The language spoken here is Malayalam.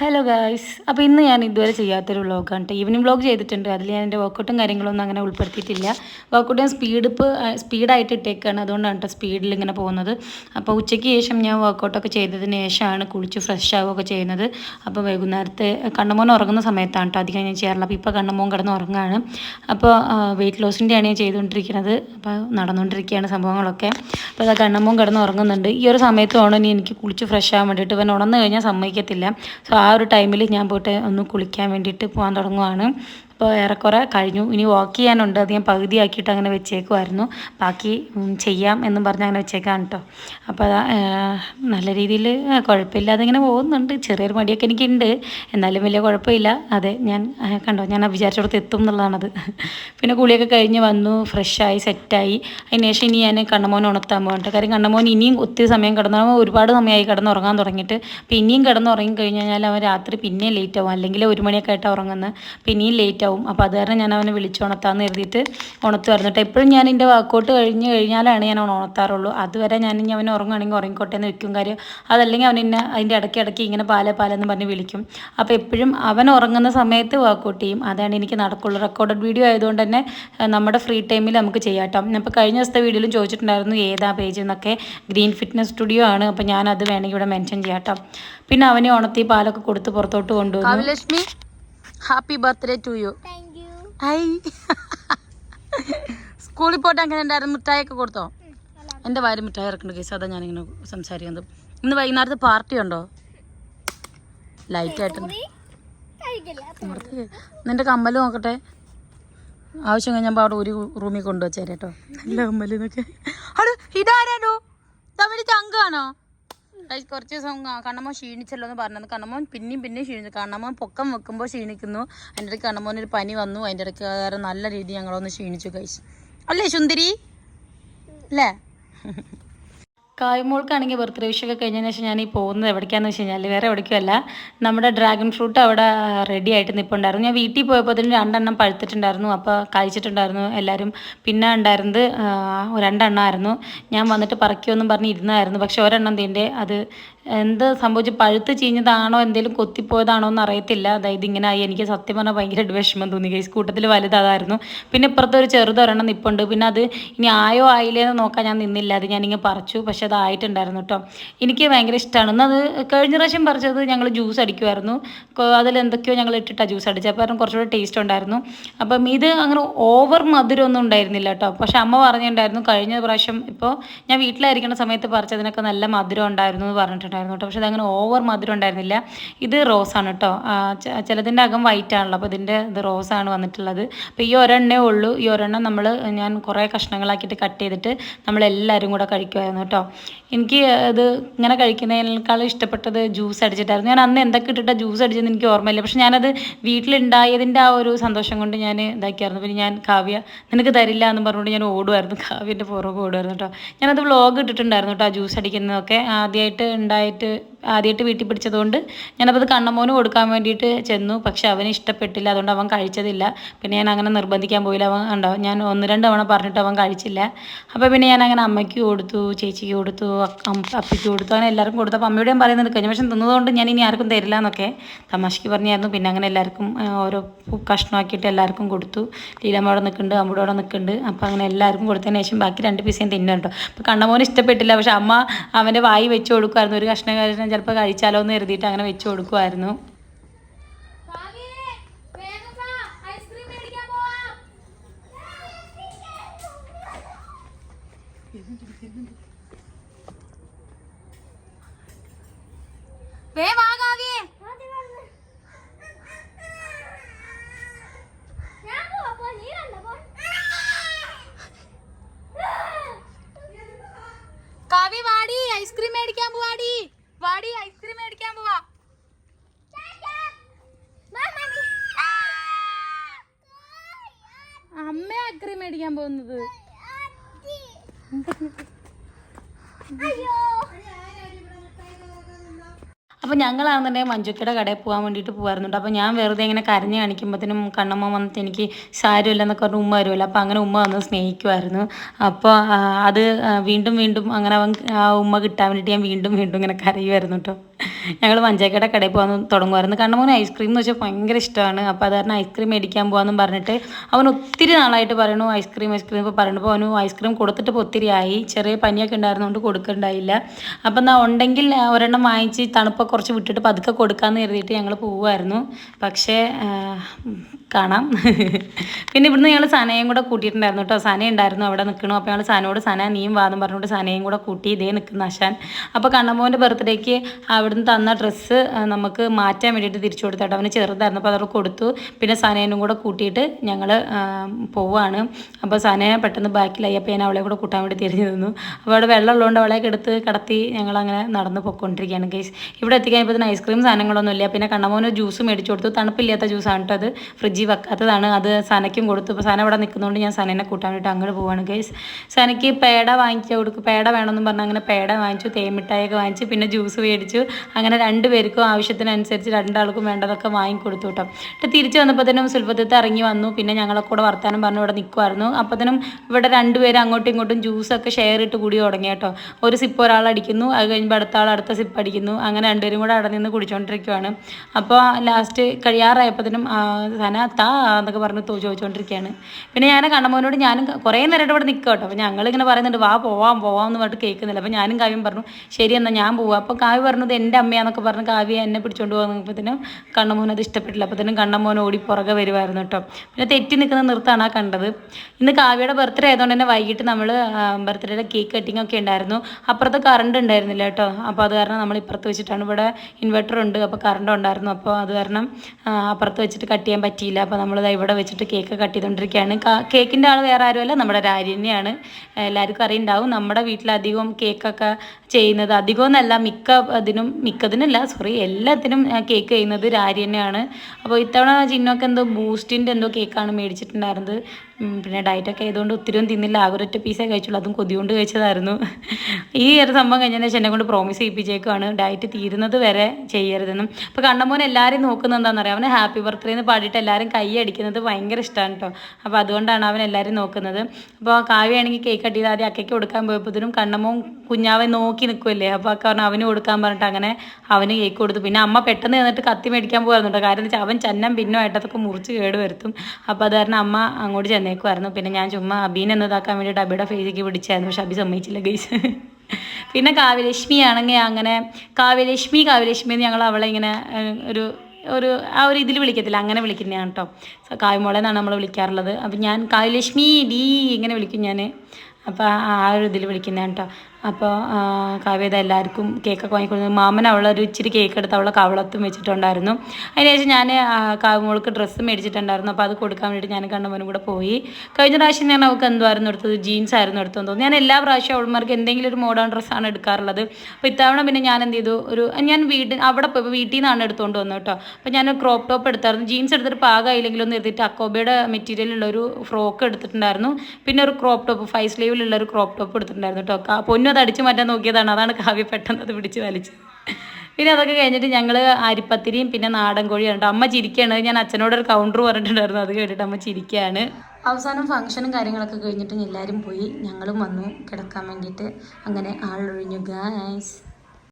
ഹലോ ഗായ്സ് അപ്പോൾ ഇന്ന് ഞാൻ ഇതുവരെ ചെയ്യാത്തൊരു വ്ളോഗാണ് കേട്ടോ ഈവനിങ് വ്ളോഗ് ചെയ്തിട്ടുണ്ട്. അതിൽ ഞാൻ എന്റെ വർക്കൗട്ടും കാര്യങ്ങളൊന്നും അങ്ങനെ ഉൾപ്പെടുത്തിയിട്ടില്ല. വർക്കൗട്ട് ഞാൻ സ്പീഡ് സ്പീഡായിട്ട് ഇട്ടേക്കാണ്. അതുകൊണ്ടാണ് കേട്ടോ സ്പീഡിൽ ഇങ്ങനെ പോകുന്നത്. അപ്പോൾ ഉച്ചയ്ക്ക് ശേഷം ഞാൻ വർക്കൗട്ടൊക്കെ ചെയ്തതിന് ശേഷമാണ് കുളിച്ച് ഫ്രഷ് ആവുകയൊക്കെ ചെയ്യുന്നത്. അപ്പോൾ വൈകുന്നേരത്തെ കണ്ണമോൻ ഉറങ്ങുന്ന സമയത്താണ് കേട്ടോ അധികം ഞാൻ ചെയ്യാറില്ല അപ്പോൾ ഇപ്പോൾ കണ്ണമോൻ കിടന്ന് ഉറങ്ങുകയാണ് അപ്പോൾ വെയിറ്റ് ലോസിന്റെയാണ് ഞാൻ ചെയ്തുകൊണ്ടിരിക്കുന്നത്. അപ്പോൾ നടന്നുകൊണ്ടിരിക്കുകയാണ് സംഭവങ്ങളൊക്കെ. അപ്പോൾ അത് കണ്ണമോൻ കിടന്ന് ഉറങ്ങുന്നുണ്ട്. ഈ ഒരു സമയത്ത് വേണം ഇനി എനിക്ക് കുളിച്ച് ഫ്രഷ് ആവാൻ വേണ്ടിയിട്ട്. ഇവൻ ഉണർന്നു കഴിഞ്ഞാൽ സമ്മതിക്കത്തില്ല. സോ ഒരു ടൈമിൽ ഞാൻ പോയിട്ട് ഒന്ന് കുളിക്കാൻ വേണ്ടിയിട്ട് പോകാൻ തുടങ്ങുവാണ്. അപ്പോൾ ഏറെക്കുറെ കഴിഞ്ഞു. ഇനി വാക്ക് ചെയ്യാനുണ്ട്. അത് ഞാൻ പകുതിയാക്കിയിട്ട് അങ്ങനെ വെച്ചേക്കുമായിരുന്നു ബാക്കി ചെയ്യാം എന്നും പറഞ്ഞ് അങ്ങനെ വെച്ചേക്കാണ് കേട്ടോ അപ്പോൾ നല്ല രീതിയിൽ കുഴപ്പമില്ലാതെ ഇങ്ങനെ പോകുന്നുണ്ട്. ചെറിയൊരു മടിയൊക്കെ എനിക്കുണ്ട്. എന്നാലും വലിയ കുഴപ്പമില്ല. അതെ ഞാൻ കണ്ടോ ഞാൻ വിചാരിച്ചിടത്ത് എത്തും എന്നുള്ളതാണത്. പിന്നെ കുളിയൊക്കെ കഴിഞ്ഞ് വന്നു ഫ്രഷായി സെറ്റായി. അതിന് ശേഷം ഇനി ഞാൻ കണ്ണമോൻ ഉണർത്താൻ പോകട്ടെ കാര്യം കണ്ണമോൻ ഇനിയും ഒത്തിരി സമയം കിടന്നു ഒരുപാട് സമയമായി കിടന്നുറങ്ങാൻ തുടങ്ങിയിട്ട്. അപ്പോൾ ഇനിയും കിടന്നുറങ്ങി കഴിഞ്ഞ് കഴിഞ്ഞാൽ അവൻ രാത്രി പിന്നെയും ലേറ്റ് ആവും. അല്ലെങ്കിൽ ഒരു മണിയൊക്കെ ആയിട്ടാണ് ഉറങ്ങുന്നത്. അപ്പോൾ ഇനിയും ലേറ്റ് അപ്പോൾ അത് കാരണം ഞാൻ അവനെ വിളിച്ചുണർത്താമെന്ന് കരുതിയിട്ട് ഉണത്ത് പറഞ്ഞിട്ട് എപ്പോഴും ഞാൻ എന്റെ വർക്കൗട്ട് കഴിഞ്ഞ് കഴിഞ്ഞാലാണ് ഞാൻ അവനെ ഉണർത്താറുള്ളൂ. അതുവരെ ഞാൻ ഇനി അവൻ ഉറങ്ങുകയാണെങ്കിൽ ഉറങ്ങിക്കോട്ടെ എന്ന് വെക്കും. കാര്യം അതല്ലെങ്കിൽ അവൻ എന്നെ അതിന്റെ ഇടയ്ക്ക് ഇടയ്ക്ക് ഇങ്ങനെ പാല പാലെന്ന് പറഞ്ഞ് വിളിക്കും. അപ്പോൾ എപ്പോഴും അവൻ ഉറങ്ങുന്ന സമയത്ത് വർക്കൗട്ട് ചെയ്യും. അതാണ് എനിക്ക് നടക്കുള്ളൂ. റെക്കോർഡഡ് വീഡിയോ ആയതുകൊണ്ട് തന്നെ നമ്മുടെ ഫ്രീ ടൈമിൽ നമുക്ക് ചെയ്യാം കേട്ടോ. അപ്പോൾ കഴിഞ്ഞ ദിവസത്തെ വീഡിയോയിലും ചോദിച്ചിട്ടുണ്ടായിരുന്നു ഏതാ പേജ് എന്നൊക്കെ. ഗ്രീൻ ഫിറ്റ്നസ് സ്റ്റുഡിയോ ആണ്. അപ്പോൾ ഞാനത് വേണമെങ്കിൽ ഇവിടെ മെൻഷൻ ചെയ്യാം കേട്ടോ. പിന്നെ അവനെ ഉണർത്തി പാലൊക്കെ കൊടുത്ത് പുറത്തോട്ട് കൊണ്ടുവന്നു. ഹാപ്പി ബർത്ത്ഡേ ടു യു ഐ. സ്കൂളിൽ പോയിട്ട് അങ്ങനെ ഉണ്ടായിരുന്നു. മിഠായിയൊക്കെ കൊടുത്തോ? എന്റെ വാരി മിഠായി ഇറക്കുന്നുണ്ട് കേസ് അതാ ഞാനിങ്ങനെ സംസാരിക്കുന്നത്. ഇന്ന് വൈകുന്നേരത്തെ പാർട്ടി ഉണ്ടോ? ലൈറ്റ് ആയിട്ട് പുറത്ത് നിന്റെ കമ്മൽ നോക്കട്ടെ. ആവശ്യം കഴിഞ്ഞപ്പോൾ അവിടെ ഒരു റൂമിൽ കൊണ്ടുവച്ചേരെ കേട്ടോ. നല്ല കമ്മൽ എന്നൊക്കെ. അവിടെ ഇതാരാണോ തമിഴ് ചങ്കാണോ? കുറച്ച് ദിവസം കണ്ണമോൻ ക്ഷീണിച്ചല്ലോ എന്ന് പറഞ്ഞത്. കണ്ണമോൻ പിന്നെയും പിന്നെയും ക്ഷീണിച്ചു. കണ്ണമോൻ പൊക്കം വെക്കുമ്പോൾ ക്ഷീണിക്കുന്നു. അതിന്റെ ഇടയ്ക്ക് കണ്ണമ്മോന് ഒരു പനി വന്നു. അതിന്റെ ഇടയ്ക്ക് വേറെ നല്ല രീതിയിൽ ഞങ്ങളൊന്ന് ക്ഷീണിച്ചു കഴിച്ചു. അല്ലേ സുന്ദരി? അല്ലേ? കായ്മോൾക്കാണെങ്കിൽ ബർത്ത്ഡേ വിഷയൊക്കെ കഴിഞ്ഞതിന് ശേഷം ഞാൻ ഈ പോകുന്നത് എവിടേക്കാന്ന് വെച്ച് കഴിഞ്ഞാൽ വേറെ എവിടേക്കുമല്ല. നമ്മുടെ ഡ്രാഗൺ ഫ്രൂട്ട് അവിടെ റെഡി ആയിട്ട് നിൽപ്പുണ്ടായിരുന്നു ഞാൻ വീട്ടിൽ പോയപ്പോൾ അതിന് രണ്ടെണ്ണം പഴുത്തിട്ടുണ്ടായിരുന്നു. അപ്പോൾ കഴിച്ചിട്ടുണ്ടായിരുന്നു എല്ലാവരും പിന്നെ ഉണ്ടായിരുന്നത് രണ്ടെണ്ണമായിരുന്നു ഞാൻ വന്നിട്ട് പറിക്കുമെന്നും പറഞ്ഞ് ഇരുന്നായിരുന്നു. പക്ഷെ ഒരെണ്ണം തീന്റെ അത് എന്ത് സംഭവിച്ചു? പഴുത്ത് ചീഞ്ഞതാണോ? എന്തെങ്കിലും കൊത്തിപ്പോയതാണോ എന്ന് അറിയത്തില്ല. അതായത് ഇങ്ങനെ ആയി. എനിക്ക് സത്യം പറഞ്ഞാൽ ഭയങ്കര വിഷമം തോന്നി. ഈ കൂട്ടത്തിൽ വലുതായിരുന്നു പിന്നെ ഇപ്പുറത്ത് ഒരു ചെറുതൊരെണ്ണം നിപ്പുണ്ട്. പിന്നെ അത് ഇനി ആയോ ആയില്ലേ എന്ന് നോക്കാൻ ഞാൻ നിന്നില്ല. അത് ഞാനിങ്ങനെ പറിച്ചു. പക്ഷെ അത് ആയിട്ടുണ്ടായിരുന്നു കേട്ടോ എനിക്ക് ഭയങ്കര ഇഷ്ടമാണ് എന്നാൽ അത് കഴിഞ്ഞ പ്രാവശ്യം പറിച്ചത് ഞങ്ങൾ ജ്യൂസ് അടിക്കുമായിരുന്നു അതിൽ എന്തൊക്കെയോ ഞങ്ങൾ ഇട്ടിട്ടാണ് ജ്യൂസ് അടിച്ചത്. അപ്പോൾ കാരണം കുറച്ചുകൂടെ ടേസ്റ്റ് ഉണ്ടായിരുന്നു. അപ്പം ഇത് അങ്ങനെ ഓവർ മധുരമൊന്നും ഉണ്ടായിരുന്നില്ല കേട്ടോ പക്ഷെ അമ്മ പറഞ്ഞിട്ടുണ്ടായിരുന്നു കഴിഞ്ഞ പ്രാവശ്യം ഇപ്പോൾ ഞാൻ വീട്ടിലായിരിക്കുന്ന സമയത്ത് പറിച്ചതിനൊക്കെ നല്ല മധുരം ഉണ്ടായിരുന്നു എന്ന് പറഞ്ഞിട്ടുണ്ടായിരുന്നു കേട്ടോ പക്ഷെ അതങ്ങനെ ഓവർ മധുരം ഉണ്ടായിരുന്നില്ല. ഇത് റോസാണ് കേട്ടോ ചിലതിന്റെ അകം വൈറ്റ് ആണല്ലോ. അപ്പോൾ ഇതിന്റെ ഇത് റോസാണ് വന്നിട്ടുള്ളത്. അപ്പോൾ ഈ ഒരെണ്ണേ ഉള്ളൂ. ഈ ഒരെണ്ണം നമ്മൾ ഞാൻ കുറേ കഷ്ണങ്ങളാക്കിയിട്ട് കട്ട് ചെയ്തിട്ട് നമ്മളെല്ലാവരും കൂടെ കഴിക്കുമായിരുന്നു കേട്ടോ എനിക്ക് അത് ഇങ്ങനെ കഴിക്കുന്നതിനേക്കാളും ഇഷ്ടപ്പെട്ടത് ജ്യൂസ് അടിച്ചിട്ടായിരുന്നു. ഞാൻ അന്ന് എന്തൊക്കെ ഇട്ടിട്ടാ ജ്യൂസ് അടിച്ചതെന്ന് എനിക്ക് ഓർമ്മയില്ല. പക്ഷെ ഞാനത് വീട്ടിലുണ്ടായതിന്റെ ആ ഒരു സന്തോഷം കൊണ്ട് ഞാൻ ഇതാക്കിയായിരുന്നു. പിന്നെ ഞാൻ കാവ്യ നിനക്ക് തരില്ല എന്ന് പറഞ്ഞുകൊണ്ട് ഞാൻ ഓടുമായിരുന്നു. കാവ്യന്റെ പുറകെ ഓടുമായിരുന്നു കേട്ടോ. ഞാനത് വ്ളോഗ് ഇട്ടിട്ടുണ്ടായിരുന്നു കേട്ടോ ആ ജ്യൂസ് അടിക്കുന്നതൊക്കെ. ആദ്യമായിട്ട് ഉണ്ടായിട്ട് ആദ്യമായിട്ട് വീട്ടിൽ പിടിച്ചതുകൊണ്ട് ഞാനപ്പോൾ അത് കണ്ണമോന് കൊടുക്കാൻ വേണ്ടിയിട്ട് ചെന്നു. പക്ഷെ അവന് ഇഷ്ടപ്പെട്ടില്ല. അതുകൊണ്ട് അവൻ കഴിച്ചതില്ല. പിന്നെ ഞാൻ അങ്ങനെ നിർബന്ധിക്കാൻ പോയില്ല. അവൻ ഉണ്ടാവും ഞാൻ ഒന്ന് രണ്ട് തവണ പറഞ്ഞിട്ട് അവൻ കഴിച്ചില്ല. അപ്പോൾ പിന്നെ ഞാൻ അങ്ങനെ അമ്മയ്ക്ക് കൊടുത്തു ചേച്ചിക്ക് കൊടുത്തു. അം- അപ്പിക്ക് കൊടുത്തു. അങ്ങനെ എല്ലാവർക്കും കൊടുത്തു. അപ്പോൾ അമ്മയോടെയും പറയുന്നുണ്ട് കഴിഞ്ഞ വർഷം തിന്നതുകൊണ്ട് ഞാൻ ഇനി ആർക്കും തരില്ല എന്നൊക്കെ തമാശയ്ക്ക് പറഞ്ഞായിരുന്നു. പിന്നെ അങ്ങനെ എല്ലാവർക്കും ഓരോ കഷ്ണമാക്കിയിട്ട് എല്ലാവർക്കും കൊടുത്തു. ലീലമ്മയോടെ നിൽക്കുന്നുണ്ട് അമ്മയുടെ നിൽക്കുന്നുണ്ട്. അപ്പോൾ അങ്ങനെ എല്ലാവർക്കും കൊടുത്തതിന് ശേഷം ബാക്കി രണ്ട് പീസ് ഞാൻ തിന്നു കേട്ടോ. അപ്പോൾ കണ്ണമോന് ഇഷ്ടപ്പെട്ടില്ല. പക്ഷെ അമ്മ അവന്റെ വായി വെച്ച് കൊടുക്കുമായിരുന്നു ഒരു കഷ്ണം കഴിച്ചാൽ ചിലപ്പോൾ കഴിച്ചാലോ എന്ന് കരുതിയിട്ട് അങ്ങനെ വെച്ച് കൊടുക്കുമായിരുന്നു കാവ്യ വാടി ഐസ്ക്രീം മേടിക്കാൻ പോവാടി വാടി ഐസ്ക്രീം മേടിക്കാൻ പോവാ അമ്മ ഐസ്ക്രീം മേടിക്കാൻ പോകുന്നത് അപ്പോൾ ഞങ്ങളാണെന്നുണ്ടെങ്കിൽ മഞ്ജുക്കയുടെ കടയിൽ പോകാൻ വേണ്ടിയിട്ട് പോകാറുണ്ട് അപ്പോൾ ഞാൻ വെറുതെ ഇങ്ങനെ കരഞ്ഞ് കാണിക്കുമ്പോഴത്തേനും കണ്ണമ്മ വന്നിട്ട് എനിക്ക് സാരമില്ല എന്നൊക്കെ പറഞ്ഞ് ഉമ്മ വരുമല്ലോ. അപ്പോൾ അങ്ങനെ ഉമ്മ വന്ന് സ്നേഹിക്കുമായിരുന്നു അപ്പോൾ അത് വീണ്ടും വീണ്ടും അങ്ങനെ അവൻ ആ ഉമ്മ കിട്ടാൻ വേണ്ടിയിട്ട് ഞാൻ വീണ്ടും വീണ്ടും ഇങ്ങനെ കരയുമായിരുന്നു കേട്ടോ. ഞങ്ങൾ മഞ്ചേക്കട കടയിൽ പോകാൻ തുടങ്ങുമായിരുന്നു കണ്ണമോന് ഐസ്ക്രീം എന്ന് വെച്ചാൽ ഭയങ്കര ഇഷ്ടമാണ്. അപ്പോൾ അത് കാരണം ഐസ്ക്രീം മേടിക്കാൻ പോകാമെന്നും പറഞ്ഞിട്ട് അവൻ ഒത്തിരി നാളായിട്ട് പറയണു ഐസ്ക്രീം ഐസ്ക്രീം ഇപ്പോൾ പറയുമ്പോൾ അവന് ഐസ്ക്രീം കൊടുത്തിട്ട് ഇപ്പോൾ ഒത്തിരി ആയി. ചെറിയ പനിയൊക്കെ ഉണ്ടായിരുന്നുകൊണ്ട് കൊടുക്കണ്ടായില്ല. അപ്പം എന്നാൽ ഉണ്ടെങ്കിൽ ഒരെണ്ണം വാങ്ങിച്ച് തണുപ്പൊക്കെ കുറച്ച് വിട്ടിട്ട് പതുക്കെ കൊടുക്കാമെന്ന് കരുതിയിട്ട് ഞങ്ങൾ പോവുമായിരുന്നു പക്ഷേ കാണാം. പിന്നെ ഇവിടുന്ന് ഞങ്ങൾ സനയും കൂടെ കൂട്ടിയിട്ടുണ്ടായിരുന്നു കേട്ടോ. സന ഉണ്ടായിരുന്നു അവിടെ നിൽക്കണു അപ്പോൾ ഞങ്ങൾ സനയോട് സന നീയും വാദം പറഞ്ഞുകൊണ്ട് സനയും കൂടെ കൂട്ടി ഇതേ നിൽക്കുന്ന അശാൻ. അപ്പോൾ കണ്ണമ്മോന്റെ ബർത്ത്ഡേക്ക് അവിടുന്ന് തന്ന ഡ്രസ്സ് നമുക്ക് മാറ്റാൻ വേണ്ടിയിട്ട് തിരിച്ചു കൊടുത്താട്ടോ അവന് ചെറുതായിരുന്നു അപ്പോൾ അതവിടെ കൊടുത്തു. പിന്നെ സനേനും കൂടെ കൂട്ടിയിട്ട് ഞങ്ങൾ പോവാണ്. അപ്പോൾ സനയെ പെട്ടെന്ന് ബാക്കിലായി. അപ്പോൾ ഞാൻ അവളെ കൂടെ കൂട്ടാൻ വേണ്ടി തിരിഞ്ഞു നിന്നു. അപ്പോൾ അവിടെ വെള്ളം ഉള്ളതുകൊണ്ട് അവളെ എടുത്ത് കടത്തി ഞങ്ങളങ്ങനെ നടന്ന് പൊയ്ക്കൊണ്ടിരിക്കുകയാണ് ഗൈസ് ഇവിടെ എത്തിക്കഴിഞ്ഞപ്പോൾ ഐസ്ക്രീം സാധനങ്ങളൊന്നും ഇല്ല പിന്നെ കണ്ണമോന് ജ്യൂസ് മേടിച്ചു കൊടുത്തു. തണുപ്പില്ലാത്ത ജ്യൂസാണ് കേട്ടോ അത്. ഫ്രിഡ്ജിൽ വെക്കാത്തതാണ് അത് സനയ്ക്കും കൊടുത്തു. ഇപ്പോൾ സന ഇവിടെ നിൽക്കുന്നതുകൊണ്ട് ഞാൻ സനേനെ കൂട്ടാൻ വേണ്ടിയിട്ട് അങ്ങോട്ട് പോവാണ് ഗൈസ് സനയ്ക്ക് പേട വാങ്ങിച്ചു കൊടുക്കും പേട വേണമെന്നും പറഞ്ഞ് അങ്ങനെ പേട വാങ്ങിച്ചു തേമിഠായൊക്കെ വാങ്ങിച്ചു പിന്നെ ജ്യൂസ് മേടിച്ചു. അങ്ങനെ രണ്ടുപേർക്കും ആവശ്യത്തിനനുസരിച്ച് രണ്ടാൾക്കും വേണ്ടതൊക്കെ വാങ്ങിക്കൊടുത്തു കേട്ടോ. എന്നിട്ട് തിരിച്ച് വന്നപ്പോഴത്തേനും സുൽഭത്തത്ത് ഇറങ്ങി വന്നു. പിന്നെ ഞങ്ങളെ കൂടെ വർത്താനം പറഞ്ഞ് ഇവിടെ നിൽക്കുമായിരുന്നു അപ്പോഴത്തേനും ഇവിടെ രണ്ടുപേരും അങ്ങോട്ടും ഇങ്ങോട്ടും ജ്യൂസൊക്കെ ഷെയർ ഇട്ട് കൂടി തുടങ്ങി കേട്ടോ. ഒരു സിപ്പ് ഒരാൾ അടിക്കുന്നു അത് കഴിയുമ്പോൾ അടുത്ത ആൾ അടുത്ത സിപ്പ് അടിക്കുന്നു. അങ്ങനെ രണ്ടുപേരും കൂടെ അവിടെ നിന്ന് കുടിച്ചുകൊണ്ടിരിക്കുവാണ് അപ്പോൾ ലാസ്റ്റ് കഴിയാറായപ്പോഴത്തേനും സന താ എന്നൊക്കെ പറഞ്ഞ് ചോദിച്ചുകൊണ്ടിരിക്കുകയാണ് പിന്നെ ഞാൻ കണ്ണമോനോട് ഞാനും കുറേ നേരമായിട്ട് ഇവിടെ നിൽക്കുക കേട്ടോ അപ്പോൾ ഞങ്ങളിങ്ങനെ പറയുന്നുണ്ട് വാ പോവാം പോവാം എന്ന് പറഞ്ഞിട്ട് കേൾക്കുന്നില്ല. അപ്പോൾ ഞാനും കാവ്യം പറഞ്ഞു ശരി എന്നാൽ ഞാൻ പോവാം. അപ്പോൾ കാവ്യ പറഞ്ഞത് എന്റെ അമ്മയാന്നൊക്കെ പറഞ്ഞ് കാവ്യ എന്നെ പിടിച്ചുകൊണ്ട് പോകുന്നപ്പോഴത്തേനും കണ്ണമോൻ അത് ഇഷ്ടപ്പെട്ടില്ല. അപ്പോൾ അപ്പോഴത്തേനും കണ്ണമോൻ ഓടി പുറകെ വരുമായിരുന്നു കേട്ടോ പിന്നെ തെറ്റി നിൽക്കുന്ന നിർത്താണ് ആ കണ്ടത്. ഇന്ന് കാവ്യയുടെ ബർത്ത്ഡേ ആയതുകൊണ്ട് തന്നെ വൈകിട്ട് നമ്മൾ ബർത്ത്ഡേയുടെ കേക്ക് കട്ടിംഗ് ഒക്കെ ഉണ്ടായിരുന്നു. അപ്പുറത്ത് കറണ്ട് ഉണ്ടായിരുന്നില്ല കേട്ടോ അപ്പോൾ അത് കാരണം നമ്മൾ ഇപ്പുറത്ത് വെച്ചിട്ടാണ് ഇവിടെ ഇൻവെർട്ടർ ഉണ്ട്. അപ്പോൾ കറണ്ട് ഉണ്ടായിരുന്നു. അപ്പോൾ അത് കാരണം അപ്പുറത്ത് വെച്ചിട്ട് കട്ട് ചെയ്യാൻ പറ്റിയില്ല. അപ്പോൾ നമ്മൾ ഇവിടെ വെച്ചിട്ട് കേക്ക് കട്ട് ചെയ്തുകൊണ്ടിരിക്കുകയാണ് കേക്കിന്റെ ആൾ വേറെ ആരുമല്ല നമ്മുടെ രാരി തന്നെയാണ് എല്ലാവർക്കും അറിയുണ്ടാവും നമ്മുടെ വീട്ടിലധികവും കേക്കൊക്കെ ചെയ്യുന്നത് അധികം എന്നല്ല മിക്ക അതിനും മിക്കതിനല്ല സോറി എല്ലാത്തിനും കേക്ക് ചെയ്യുന്നത് രാരി തന്നെയാണ്. അപ്പോൾ ഇത്തവണ ചിന്നൊക്കെ എന്തോ ബൂസ്റ്റിന്റെ എന്തോ കേക്കാണ് മേടിച്ചിട്ടുണ്ടായിരുന്നത്. പിന്നെ ഡയറ്റൊക്കെ ആയതുകൊണ്ട് ഒത്തിരി ഒന്നും തിന്നില്ല ആകെ ഒരൊറ്റ പീസേ കഴിച്ചുള്ളൂ അതും കൊതികൊണ്ട് കഴിച്ചതായിരുന്നു. ഈ ഒരു സംഭവം കഴിഞ്ഞതിന് ശേഷം എന്നെ കൊണ്ട് പ്രോമിസ് ചെയ്യിപ്പിച്ചേക്കുവാണ്. ഡയറ്റ് തീരുന്നത് വരെ ചെയ്യരുതെന്നും. അപ്പോൾ കണ്ണമോൻ എല്ലാവരും നോക്കുന്നത് എന്താണെന്ന് അറിയാം അവന് ഹാപ്പി ബർത്ത്ഡേ എന്ന് പാടിയിട്ട് എല്ലാവരും കൈ അടിക്കുന്നത് ഭയങ്കര ഇഷ്ടമാണ് കേട്ടോ അപ്പോൾ അതുകൊണ്ടാണ് അവൻ എല്ലാവരും നോക്കുന്നത്. അപ്പോൾ കാവ്യാണെങ്കിൽ കേക്ക് കട്ട് ചെയ്ത് ആദ്യം അക്കയ്ക്ക് കൊടുക്കാൻ പോയപ്പോഴത്തേനും കണ്ണമോ കുഞ്ഞാവൻ നോക്കി നിൽക്കുമല്ലേ അപ്പോൾ പറഞ്ഞ് അവന് കൊടുക്കാൻ പറഞ്ഞിട്ട് അങ്ങനെ അവന് കേക്ക് കൊടുത്തു. പിന്നെ അമ്മ പെട്ടെന്ന് ചെന്നിട്ട് കത്തി മേടിക്കാൻ പോകുന്നുണ്ട് കാരണം എന്ന് വെച്ചാൽ അവൻ ചെന്നം ഭിന്നമായിട്ട് അതൊക്കെ മുറിച്ച് കേട് വരുത്തും. അപ്പോൾ അത് കാരണം അമ്മ അങ്ങോട്ട് ചെന്നേക്കുമായിരുന്നു പിന്നെ ഞാൻ ചുമ്മാ അബീനെ എന്നതാക്കാൻ വേണ്ടിയിട്ട് അബിയുടെ ഫേസിലേക്ക് പിടിച്ചായിരുന്നു. പക്ഷെ അബി സമ്മതിച്ചില്ല ഗൈസ് പിന്നെ കാവ്യലക്ഷ്മി ആണെങ്കിൽ അങ്ങനെ കാവ്യലക്ഷ്മി കാവ്യലക്ഷ്മി എന്ന് ഞങ്ങൾ അവളെ ഇങ്ങനെ ഒരു ഒരു ആ ഒരു ഇതിൽ വിളിക്കത്തില്ല. അങ്ങനെ വിളിക്കുന്നതാണ് കേട്ടോ കായ്മോളെന്നാണ് നമ്മൾ വിളിക്കാറുള്ളത്. അപ്പം ഞാൻ കായലക്ഷ്മി ഡീ ഇങ്ങനെ വിളിക്കും ഞാൻ അപ്പോൾ ആ ഒരു ഇതിൽ വിളിക്കുന്നതാണ് കേട്ടോ. അപ്പോൾ കാവ്യത എല്ലാവർക്കും കേക്കൊക്കെ വാങ്ങിക്കൊടുത്തു. മാമൻ അവളൊരു ഇച്ചിരി കേക്ക് എടുത്ത് അവളെ കവളത്തും വെച്ചിട്ടുണ്ടായിരുന്നു. അതിനുശേഷം ഞാൻ കാവ്യമോൾക്ക് ഡ്രസ്സ് മേടിച്ചിട്ടുണ്ടായിരുന്നു. അപ്പോൾ അത് കൊടുക്കാൻ വേണ്ടിയിട്ട് ഞാൻ കണ്ണമ്മനും കൂടെ പോയി. കഴിഞ്ഞ പ്രാവശ്യം ഞാൻ അവൾക്ക് എന്തുമായിരുന്നു എടുത്തത്? ജീൻസ് ആയിരുന്നു എടുത്തതെന്ന് തോന്നുന്നു. ഞാൻ എല്ലാ പ്രാവശ്യം അവൾമാർക്ക് എന്തെങ്കിലും ഒരു മോഡേൺ ഡ്രസ്സാണ് എടുക്കാറുള്ളത്. അപ്പോൾ ഇത്തവണ പിന്നെ ഞാൻ എന്ത് ചെയ്തു? ഒരു ഞാൻ വീട് അവിടെ പോയി വീട്ടിൽ നിന്നാണ് എടുത്തുകൊണ്ട് വന്നത് കേട്ടോ. അപ്പോൾ ഞാൻ ക്രോപ്പ് ടോപ്പ് എടുത്തായിരുന്നു. ജീൻസ് എടുത്തിട്ട് പാകമായില്ലെങ്കിലും ഒന്ന് എടുത്തിട്ട് അക്കോബയുടെ മെറ്റീരിയലുള്ള ഒരു ഫ്രോക്ക് എടുത്തിട്ടുണ്ടായിരുന്നു. പിന്നെ ഒരു ക്രോപ്പ് ടോപ്പ് ഫൈവ് സ്ലീവിലുള്ള ഒരു ക്രോപ്പ് ടോപ്പ് എടുത്തിട്ടുണ്ടായിരുന്നു കേട്ടോ പൊന്നു അത് അടിച്ചു മാറ്റാൻ നോക്കിയതാണ്. അതാണ് കാവ്യ പെട്ടെന്ന് അത് പിടിച്ച് വലിച്ചത്. പിന്നെ അതൊക്കെ കഴിഞ്ഞിട്ട് ഞങ്ങൾ അരിപ്പത്തിരിയും പിന്നെ നാടൻ കോഴിയാണ് അമ്മ ചിരിക്കുകയാണ് ഞാൻ അച്ഛനോട് ഒരു കൗണ്ടർ പറഞ്ഞിട്ടുണ്ടായിരുന്നു. അത് കേട്ടിട്ട് അമ്മ ചിരിക്കുകയാണ് അവസാനം ഫംഗ്ഷനും കാര്യങ്ങളൊക്കെ കഴിഞ്ഞിട്ട് എല്ലാവരും പോയി. ഞങ്ങളും വന്നു. കിടക്കാൻ വേണ്ടിയിട്ട് അങ്ങനെ ആളൊഴിഞ്ഞു ഗായ്സ്